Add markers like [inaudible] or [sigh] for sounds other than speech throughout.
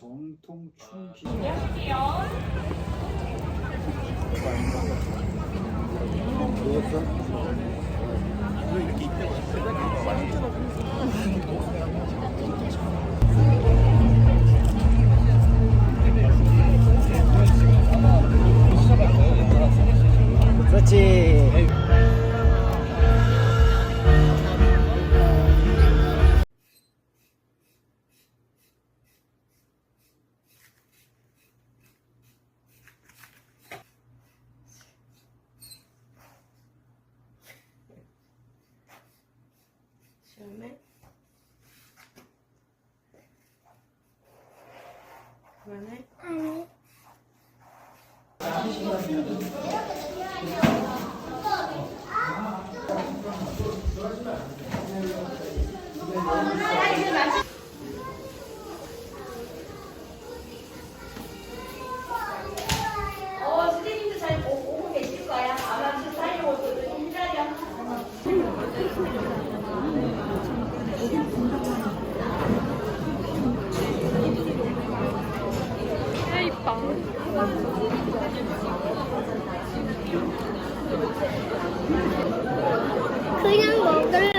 정통 충기 그렇지 시원해? 그만해? 어, 선생님도 잘 오- 오고 계실 거야. 아마 지금 살려고 일자리야. 그냥 먹을래.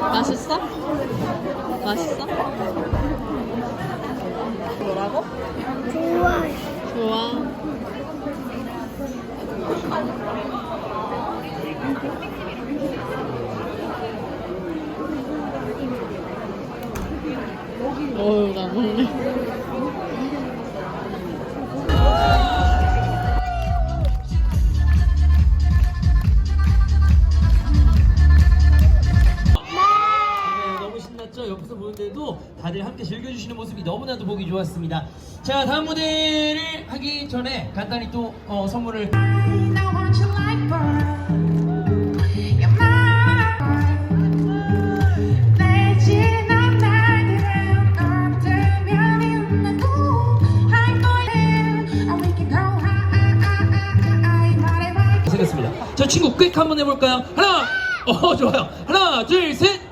맛있어? 맛있어? 뭐라고? 좋아. 좋아. 어우, 나 먹네. 네, 보는데도 다들 함께 즐겨주시는 모습이 너무나도 보기 좋았습니다. 자, 다음 무대를 하기 전에 간단히 또 어, 선물을. 생겼습니다. 저 친구 꽥 한번 해볼까요? 하나, 어 좋아요. 하나, 둘, 셋.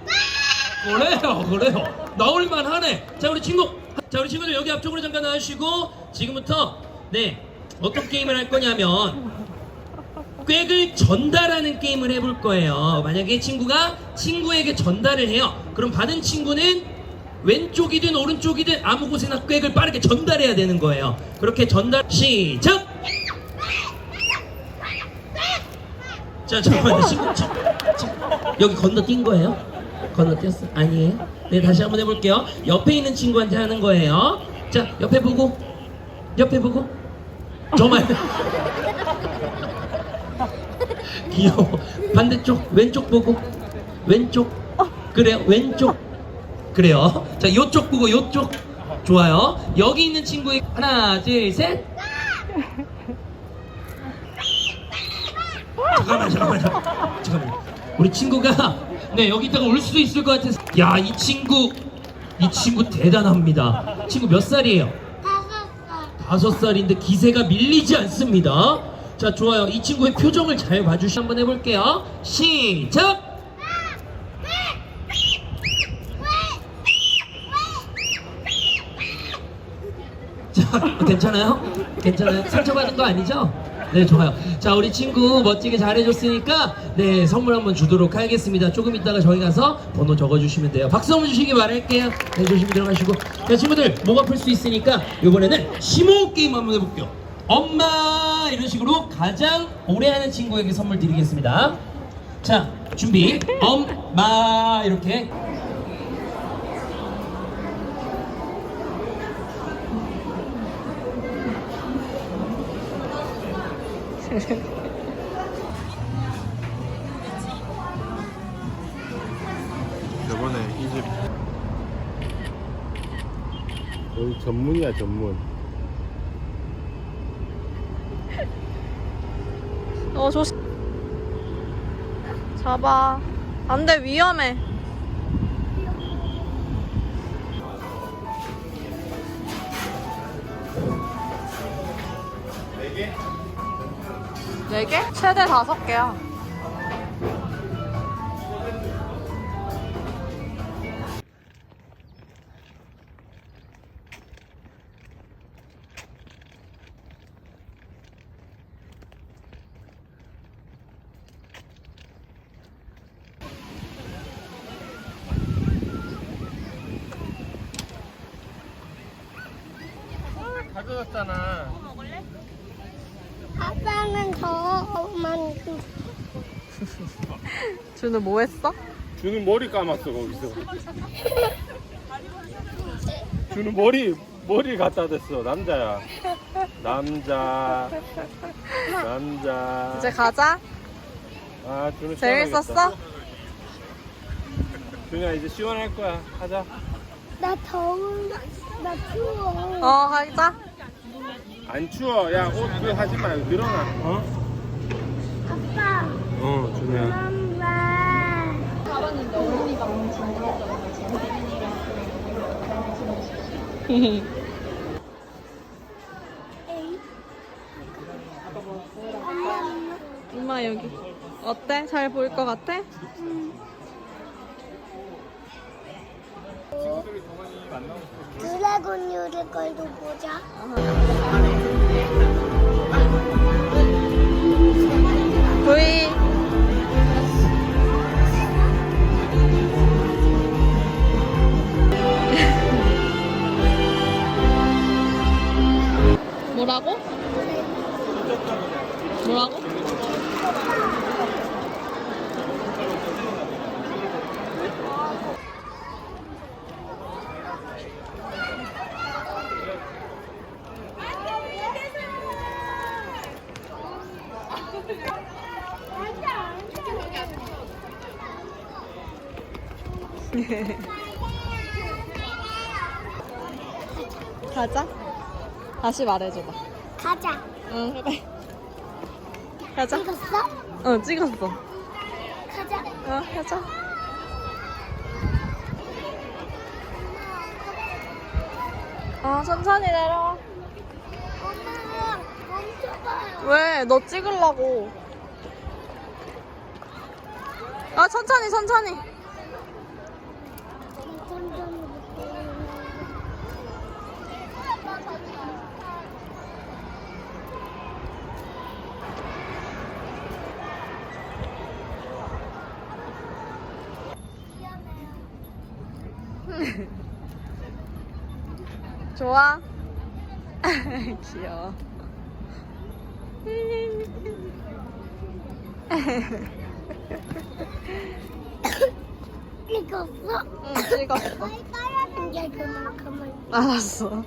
그래요, 그래요. 나올만 하네. 자, 우리 친구, 자 우리 친구들 여기 앞쪽으로 잠깐 나와주시고 지금부터 네 어떤 게임을 할 거냐면 꽥을 전달하는 게임을 해볼 거예요. 만약에 친구가 친구에게 전달을 해요. 그럼 받은 친구는 왼쪽이든 오른쪽이든 아무 곳에나 꽥을 빠르게 전달해야 되는 거예요. 그렇게 전달 시작. 자 잠깐만요. 친구, 여기 건너뛴 거예요? 건너뛰었어? 아니에요? 네 다시 한번 해볼게요. 옆에 있는 친구한테 하는 거예요. 자 옆에 보고 옆에 보고 정말 [laughs] 귀여워. 반대쪽 왼쪽 보고 왼쪽 그래요 왼쪽 그래요. 자 요쪽 보고 요쪽 좋아요. 여기 있는 친구의 하나 둘 셋. 잠깐만 잠깐만 잠깐만 잠깐만 우리 친구가 네 여기 있다가 올 수도 있을 것 같아서 야 이 친구 이 친구 대단합니다. 친구 몇 살이에요? 다섯 살. 다섯 살인데 기세가 밀리지 않습니다. 자, 좋아요. 이 친구의 표정을 잘 봐주시 한번 해볼게요. 시작! 자, 괜찮아요? 괜찮아요? 상처받은 거 아니죠? 네, 좋아요. 자, 우리 친구 멋지게 잘해줬으니까, 네, 선물 한번 주도록 하겠습니다. 조금 있다가 저희 가서 번호 적어주시면 돼요. 박수 한번 주시기 바랄게요. 네, 조심히 들어가시고. 자, 친구들, 목 아플 수 있으니까, 이번에는 심호흡 게임 한번 해볼게요. 엄마! 이런 식으로 가장 오래 하는 친구에게 선물 드리겠습니다. 자, 준비. 엄마! 이렇게. [laughs] 저번에 이집. 여기 전문이야 전문. 어 조심 잡아. 안돼 위험해. 네 개? 네 개? 최대 다섯 개야. 가져왔잖아. 아빠는 저만 그 준우 뭐 했어? 준우 머리 감았어 거기서. 준우 머리 머리 갖다 댔어 남자야. 남자. 남자. 이제 가자. 아 준우 재밌었어? 시원하겠다. 준우야 이제 시원할 거야. 하자. 나 더운 나 추워. 어, 가자. 안 추워. 야옷그 하지 말고 늘어나. 어? 아빠 어 준우야. 엄마. 에이. 엄마 여기. 어때? 잘 보일 것 같아? 드래곤 요리 걸도 보자. V. 뭐라고? 뭐라고? [laughs] 가자. 다시 말해줘봐. 가자. 응, 그래. 가자. 찍었어? 어, 찍었어. 가자. 어, 가자. 아, 천천히 내려와. 엄마랑 멈춰봐요. 왜? 너 찍으려고. 아, 천천히, 천천히. 좋아? [laughs] 귀여워. [laughs] 찍었어? 응, 찍었어. 알았어.